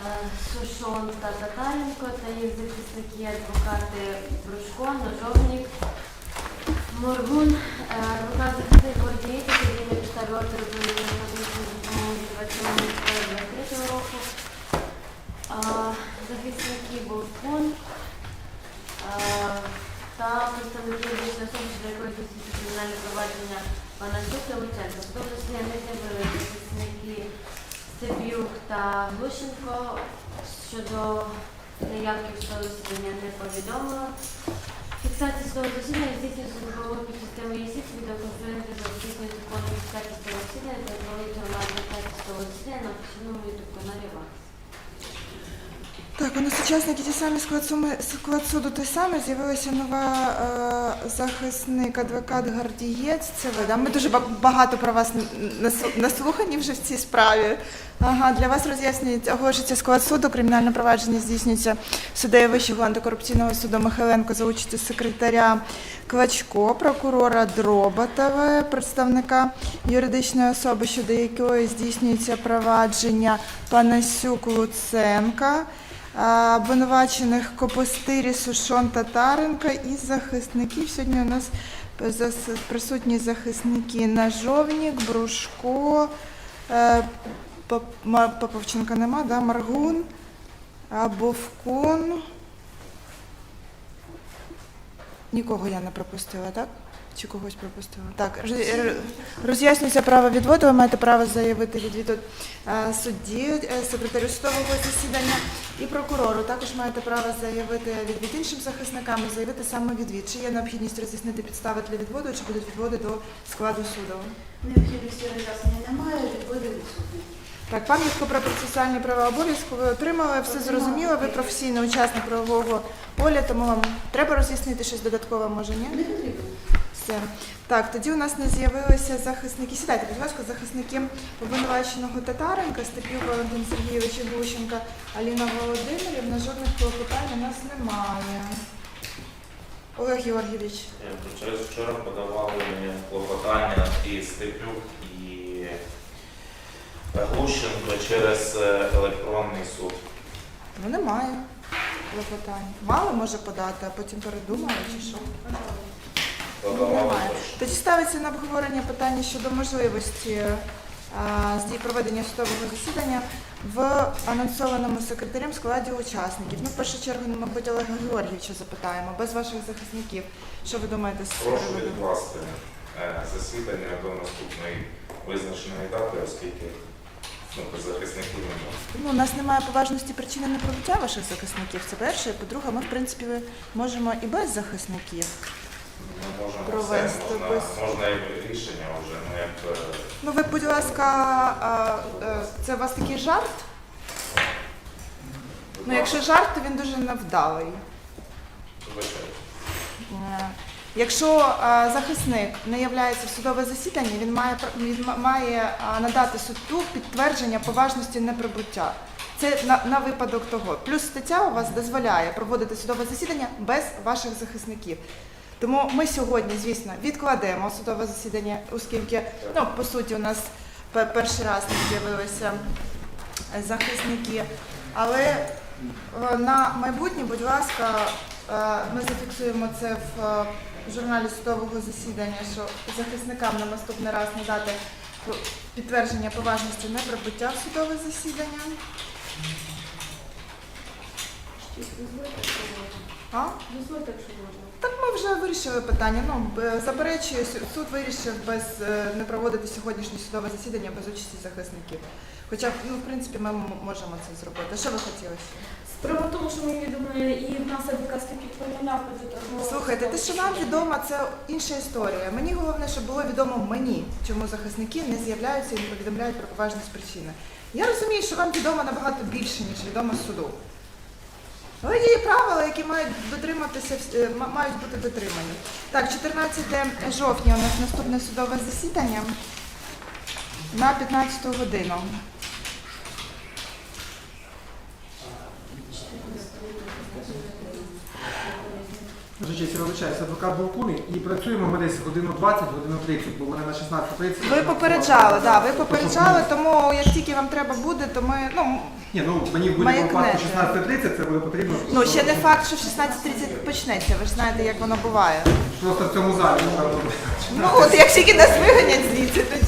Сушон та Татаренко та їх захисники, адвокати Брушко, Ножовник, Моргун, е, адвокат захисник Гордієць, який на підставі ордеру про медичну допомогу від 27 року. Захисники Бовкун та представники особи, щодо якої кримінальне провадження Панасюк та Луценко. Засідання не з'явили захисники Стебюк та Глущенко щодо неявки в судове засідання не повідомила. Фіксація судового засідання здійснюється за допомогою підсистеми ЄСІК, відеоконференції за здійснення закону фіксації судового засідання та відповідь фіксацію судового засідання на офіційному ютуб-каналі ВАКС. Так, у нас ті самі склад, суду той самий. З'явилася нова е, захисник, адвокат Гардієць. Це ви. Да? Ми дуже ба- багато про вас наслухані вже в цій справі. Ага, для вас роз'яснюється, оголошується склад суду. Кримінальне провадження здійснюється суддею Вищого антикорупційного суду Михайленко за участі секретаря Клачко, прокурора Дроботова, представника юридичної особи, щодо якої здійснюється провадження Панасюк Луценка. А, Обвинувачених Копостирі, Сушон Татаренка і захисників. Сьогодні у нас присутні захисники Нажовнік, Брушко, е, Поповченка нема, да? Маргун, Бовкун. Нікого я не пропустила, так? Чи когось пропустила? Так, роз- роз'яснюється право відводу. Ви маєте право заявити відвід е, судді, е, секретарю судового засідання і прокурору. Також маєте право заявити відвід іншим захисникам і заявити саме відвід. Чи є необхідність роз'яснити підстави для відводу, чи будуть відводи до складу суду? Необхідності роз'яснення немає. Так, пам'ятку про процесуальні права обов'язку ви отримали, все зрозуміло. Ви професійний учасник правового поля, тому вам треба роз'яснити щось додаткове, може ні? Не потрібно. Все. Так, тоді у нас не з'явилися захисники. Сідайте, будь ласка, захисники обвинуваченого Татаренка, Степів Валентин Сергійович і Глущенка, Аліна Володимирівна. Жодних клопотань у нас немає. Олег Георгійович. Через вчора подавали клопотання і Степюк, і Глущенко через е, електронний суд. Ну немає клопотань. Мало може подати, а потім передумали чи що? Подавали Немає. Тоді ставиться на обговорення питання щодо можливості а, проведення судового засідання в анонсованому секретарем складі учасників. Ну, в першу чергу, мабуть, Олега Георгійовича запитаємо, без ваших захисників. Що ви думаєте з Прошу відкласти е, засідання до наступної визначеної дати, оскільки ну, захисників немає. Ну, у нас немає поважності причини неприбуття ваших захисників. Це перше. По-друге, ми, в принципі, можемо і без захисників. Ми можемо Провести все, можна, без- можна і рішення вже, ну як е, Ну, ви, будь ласка, а, е, це у вас такий жарт? Ну, якщо жарт, то він дуже невдалий. вибачайте. Якщо е, захисник не являється в судове засідання, він має він має е, надати суду підтвердження поважності неприбуття. Це на, на випадок того. Плюс стаття у вас дозволяє проводити судове засідання без ваших захисників. Тому ми сьогодні, звісно, відкладемо судове засідання, оскільки ну, по суті у нас перший раз не з'явилися захисники. Але е, на майбутнє, будь ласка, ми зафіксуємо це в журналі судового засідання, що захисникам на наступний раз надати підтвердження поважності неприбуття в судове засідання. А? Дозвольте, якщо можна. Так ми вже вирішили питання. Ну, заперечує, суд вирішив без е, не проводити сьогоднішнє судове засідання без участі захисників. Хоча, ну, в принципі, ми можемо це зробити. Що ви хотіли ще? Справа в тому, що мені відомо і в нас адвокатський підпомінав Слухайте, те, що вам відомо, це інша історія. Мені головне, щоб було відомо мені, чому захисники не з'являються і не повідомляють про поважність причини. Я розумію, що вам відомо набагато більше, ніж відомо суду. Але є і правила, які мають дотриматися, е, ма- мають бути дотримані. Так, 14 жовтня у нас наступне судове засідання на 15 годину. Ваша честь, адвокат Балкуни, і працюємо ми десь годину 20, годину 30, бо мене на 16.30. Ви попереджали, да, ви попереджали, тому як тільки вам треба буде, то ми. Ну, Ні, ну мені в будь-якому випадку Маякнете. 16.30 це буде потрібно. ну ще не факт, що в 16.30 почнеться, ви ж знаєте, як воно буває. Просто в цьому залі, напевно. Ну от як тільки нас виганять звідси, тоді